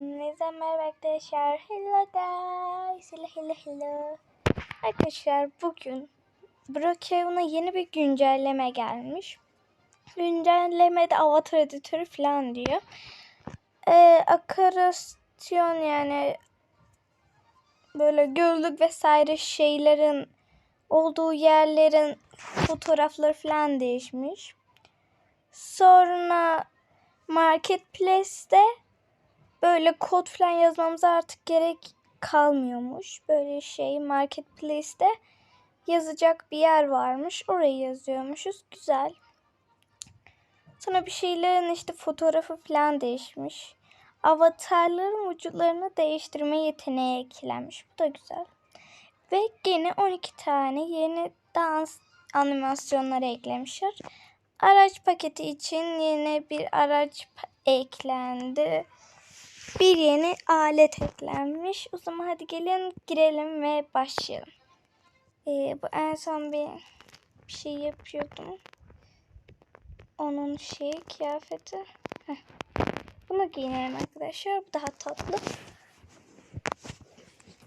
Neyse merhaba arkadaşlar. Hello guys. Hello hello hello. Arkadaşlar bugün Brookhaven'a yeni bir güncelleme gelmiş. Güncellemede avatar editörü falan diyor. Ee, akarasyon yani böyle gözlük vesaire şeylerin olduğu yerlerin fotoğrafları falan değişmiş. Sonra Marketplace'te böyle kod falan yazmamıza artık gerek kalmıyormuş. Böyle şey Marketplace'te yazacak bir yer varmış. Orayı yazıyormuşuz. Güzel. Sonra bir şeylerin işte fotoğrafı falan değişmiş. Avatarların vücutlarını değiştirme yeteneği eklenmiş. Bu da güzel. Ve yine 12 tane yeni dans animasyonları eklemişler. Araç paketi için yeni bir araç eklendi. Bir yeni alet eklenmiş. O zaman hadi gelin girelim ve başlayalım. Ee, bu en son bir, bir şey yapıyordum. Onun şeyi kıyafeti. Heh. Bunu giyinelim arkadaşlar. Bu daha tatlı.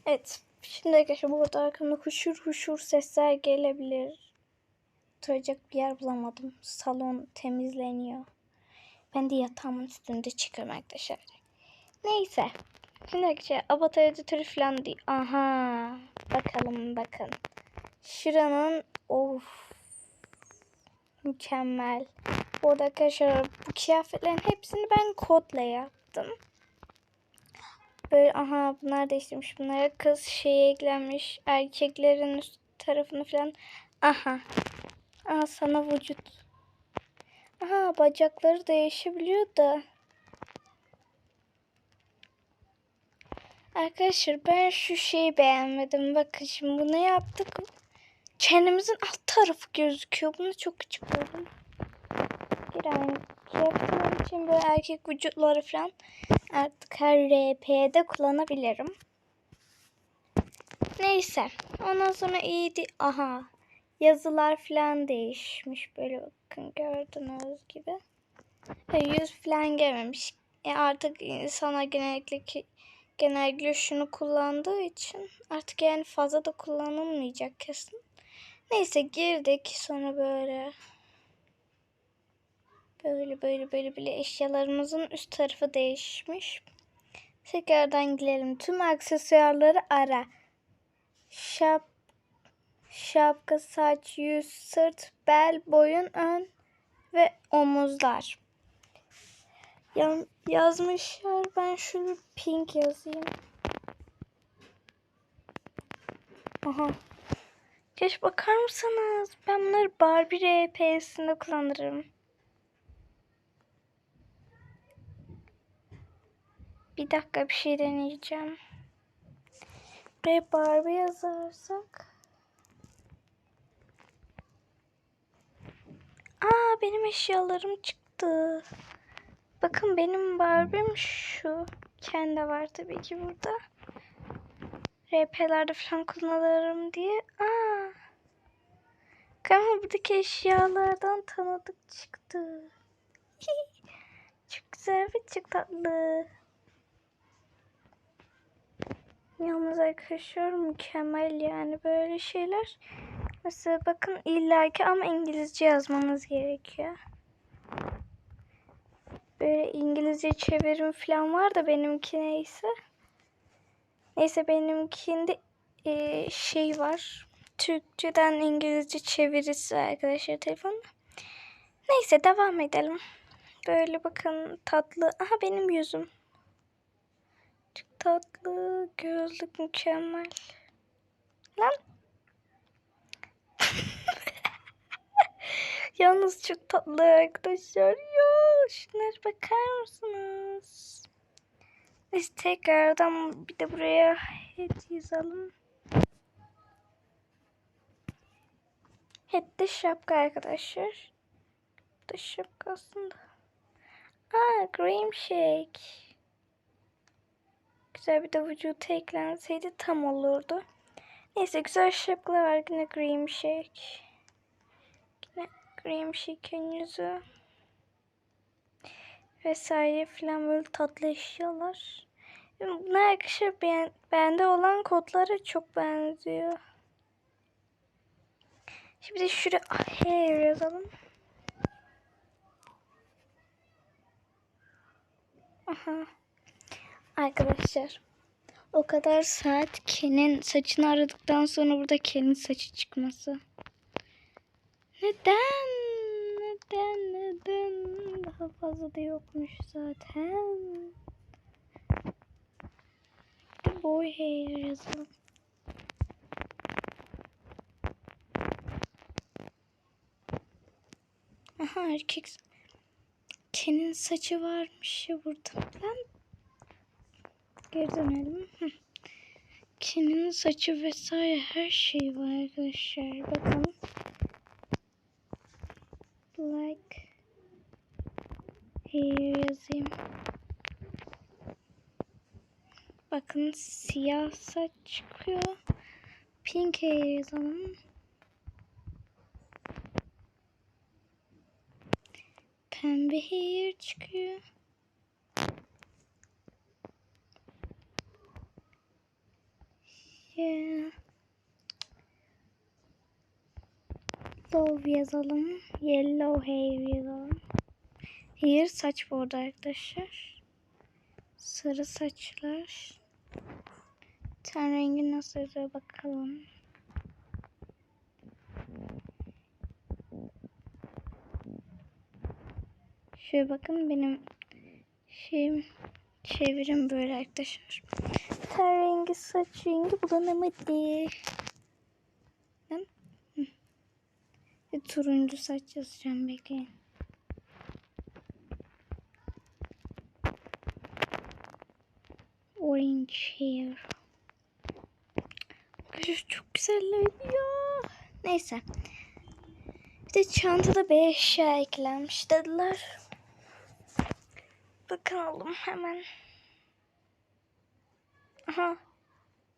Evet. Şimdi arkadaşlar burada arkamda huşur huşur sesler gelebilir. Oturacak bir yer bulamadım. Salon temizleniyor. Ben de yatağımın üstünde çıkıyorum arkadaşlar. Neyse. Şimdi arkadaşlar avatar editörü falan değil. Aha. Bakalım bakın. Şuranın of mükemmel. Burada arkadaşlar bu kıyafetlerin hepsini ben kodla yaptım. Böyle aha bunlar değiştirmiş. Bunlara kız şey eklenmiş. Erkeklerin üst tarafını falan. Aha. Aha sana vücut. Aha bacakları değişebiliyor da. Arkadaşlar ben şu şeyi beğenmedim. Bakın şimdi bunu yaptık. Çenemizin alt tarafı gözüküyor. Bunu çok küçük buldum. Aynı yaptığım için böyle erkek vücutları falan artık her RP'de kullanabilirim. Neyse. Ondan sonra iyiydi. Aha. Yazılar falan değişmiş. Böyle bakın gördüğünüz gibi. Yüz falan gelmemiş. E artık insana genellikle ki genellikle şunu kullandığı için artık yani fazla da kullanılmayacak kesin. Neyse girdik sonra böyle böyle böyle böyle böyle eşyalarımızın üst tarafı değişmiş. Tekrardan girelim. Tüm aksesuarları ara. Şap, şapka, saç, yüz, sırt, bel, boyun, ön ve omuzlar. Ya, yazmışlar. Ben şunu pink yazayım. Aha. Geç bakar mısınız? Ben bunları Barbie RP'sinde kullanırım. Bir dakika bir şey deneyeceğim. Ve Barbie yazarsak. Aa benim eşyalarım çıktı. Bakın benim Barbie'm şu. Kendi var tabii ki burada. RP'lerde falan kullanırım diye. Aa. Ama buradaki eşyalardan tanıdık çıktı. çok güzel ve çok tatlı. Yalnız arkadaşlar mükemmel yani böyle şeyler. Mesela bakın illaki ama İngilizce yazmanız gerekiyor. Böyle İngilizce çevirim falan var da benimki neyse. Neyse benimkinde e, şey var. Türkçeden İngilizce çevirisi arkadaşlar telefonda. Neyse devam edelim. Böyle bakın tatlı. Aha benim yüzüm. Çok tatlı. Gözlük mükemmel. Lan. Yalnız çok tatlı arkadaşlar. Ya şunlara bakar mısınız? Biz tekrardan bir de buraya het yazalım. Het de şapka arkadaşlar. Bu da şapka aslında. Aa cream shake. Güzel bir de vücuta eklenseydi tam olurdu. Neyse güzel şapkalar var. Yine cream shake. Yine cream shake'in yüzü. Vesaire filan böyle tatlı eşyalar. Bunlar ben, bende olan kodlara çok benziyor. Şimdi şuraya hair yazalım. Aha. Arkadaşlar o kadar saat Ken'in saçını aradıktan sonra burada Ken'in saçı çıkması. Neden? Neden? Daha fazla da yokmuş zaten. The boy hair yazalım. Aha erkek. Ken'in saçı varmış ya burada. Lan. Geri dönelim. Ken'in saçı vesaire her şey var arkadaşlar. Bakın. Like hair yazayım. Bakın siyah saç çıkıyor. Pink hair yazalım. Pembe hair çıkıyor. Yeah. Love yazalım. Yellow hair yazalım. Hair saç bu arada arkadaşlar. Sarı saçlar. Ten rengi nasıl yazıyor bakalım. Şöyle bakın benim şeyim çevirim böyle arkadaşlar. Ten rengi saç rengi bulanamadı. Turuncu saç yazacağım bekleyin. Orange hair. Arkadaşlar çok güzeller ya. Neyse. Bir de çantada bir eşya eklenmiş dediler. Bakalım hemen. Aha.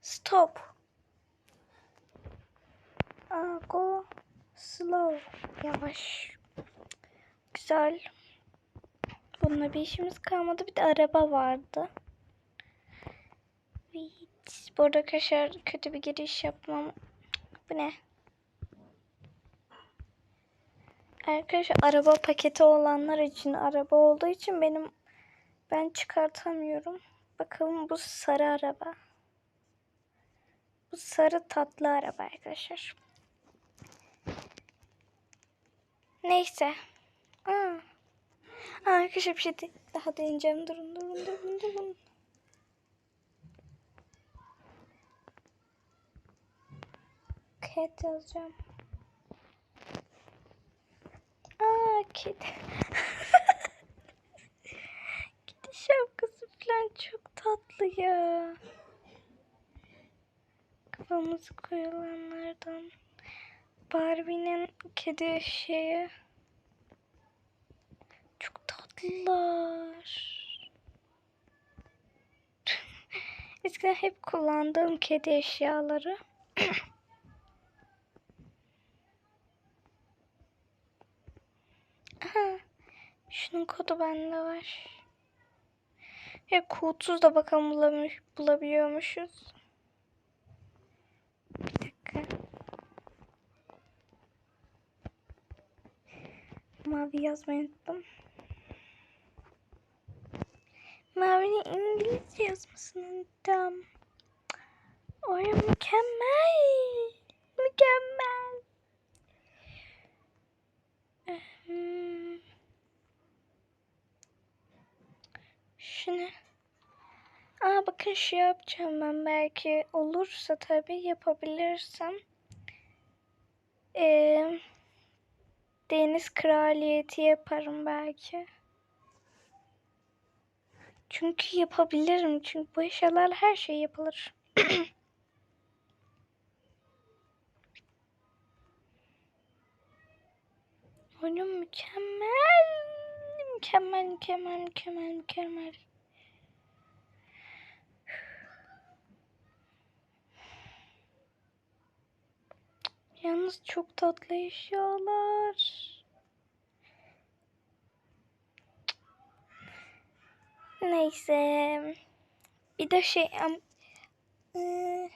Stop. Aa, go slow. Yavaş. Güzel. Bununla bir işimiz kalmadı. Bir de araba vardı. Evet. Bu arada arkadaşlar kötü bir giriş yapmam. Bu ne? Arkadaşlar araba paketi olanlar için araba olduğu için benim ben çıkartamıyorum. Bakalım bu sarı araba. Bu sarı tatlı araba arkadaşlar. Neyse. Aa. Aa, arkadaşlar bir şey daha deneyeceğim. Durun durun durun durun. Cat yazacağım. Aa kedi. kedi şapkası falan çok tatlı ya. Kafamızı koyulanlardan. Barbie'nin kedi şeyi. Çok tatlılar. Eskiden hep kullandığım kedi eşyaları. Aha, şunun kodu bende var. Ya kodsuz da bakalım bulamış, bulabiliyormuşuz. Bir dakika. Mavi yazmayı unuttum. Mavi'nin İngilizce yazmasını unuttum. Oraya mükemmel. Mükemmel. Şunu. Aa bakın şu yapacağım ben belki olursa tabii yapabilirsem. Ee, deniz kraliyeti yaparım belki. Çünkü yapabilirim. Çünkü bu eşyalarla her şey yapılır. Oyun mükemmel. Mükemmel, mükemmel, mükemmel, mükemmel. Yalnız çok tatlı eşyalar. Neyse. Bir de şey em, eee,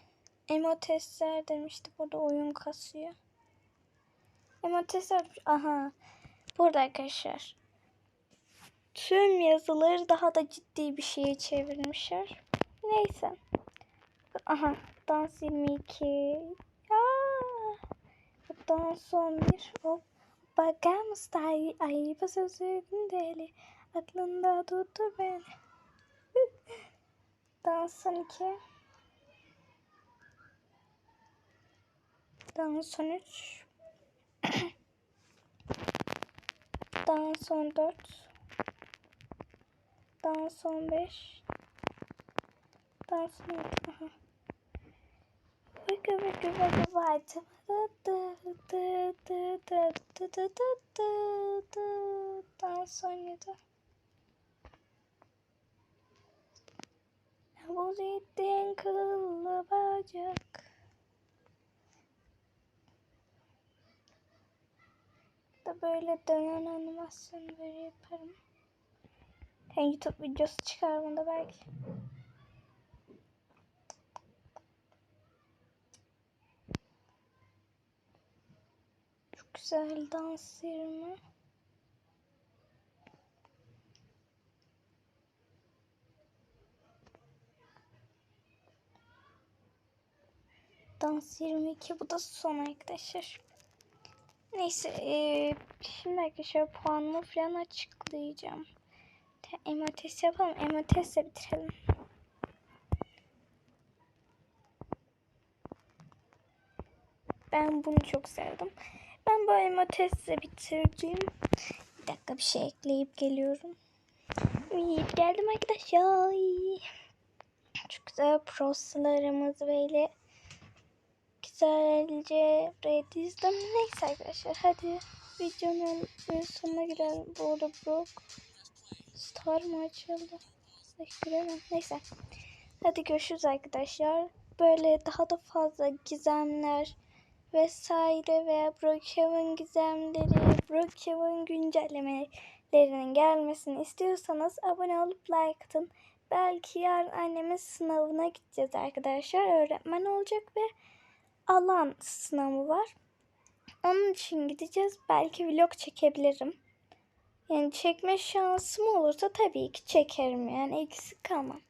emo testler demişti. Burada oyun kasıyor. Emo testler aha. Burada arkadaşlar. Tüm yazıları daha da ciddi bir şeye çevirmişler. Neyse. Aha. Dans 22. sonsomuz bakarmız aí ayıp sözün deli aklında tutur beni dansın ki dans 13 dans 14 dans 15 dans 16 dı dı dı dı dı. Dans 17. Bu zeytin kıllı bacak. Da böyle dönen animasyon böyle yaparım. Yani YouTube videosu çıkar bunda belki. Çok güzel dans yerimi. Dans 22 bu da son arkadaşlar. Neyse eee, şimdi arkadaşlar puanımı falan açıklayacağım. Emates yapalım. Emates'le bitirelim. Ben bunu çok sevdim. Ben bu emates'le bitireceğim. Bir dakika bir şey ekleyip geliyorum. İyi geldim arkadaşlar. Çok güzel proslarımız böyle güzelce buraya. Neyse arkadaşlar hadi videonun sonuna gidelim. Bu arada Brock Star mı açıldı? Ay, göremem. Neyse. Hadi görüşürüz arkadaşlar. Böyle daha da fazla gizemler vesaire veya Brookhaven gizemleri, Brookhaven güncellemelerinin gelmesini istiyorsanız abone olup like atın. Belki yarın annemin sınavına gideceğiz arkadaşlar. Öğretmen olacak ve alan sınavı var. Onun için gideceğiz. Belki vlog çekebilirim. Yani çekme şansım olursa tabii ki çekerim yani eksik kalmam.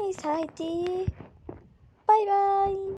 Neyse haydi. Bay bay.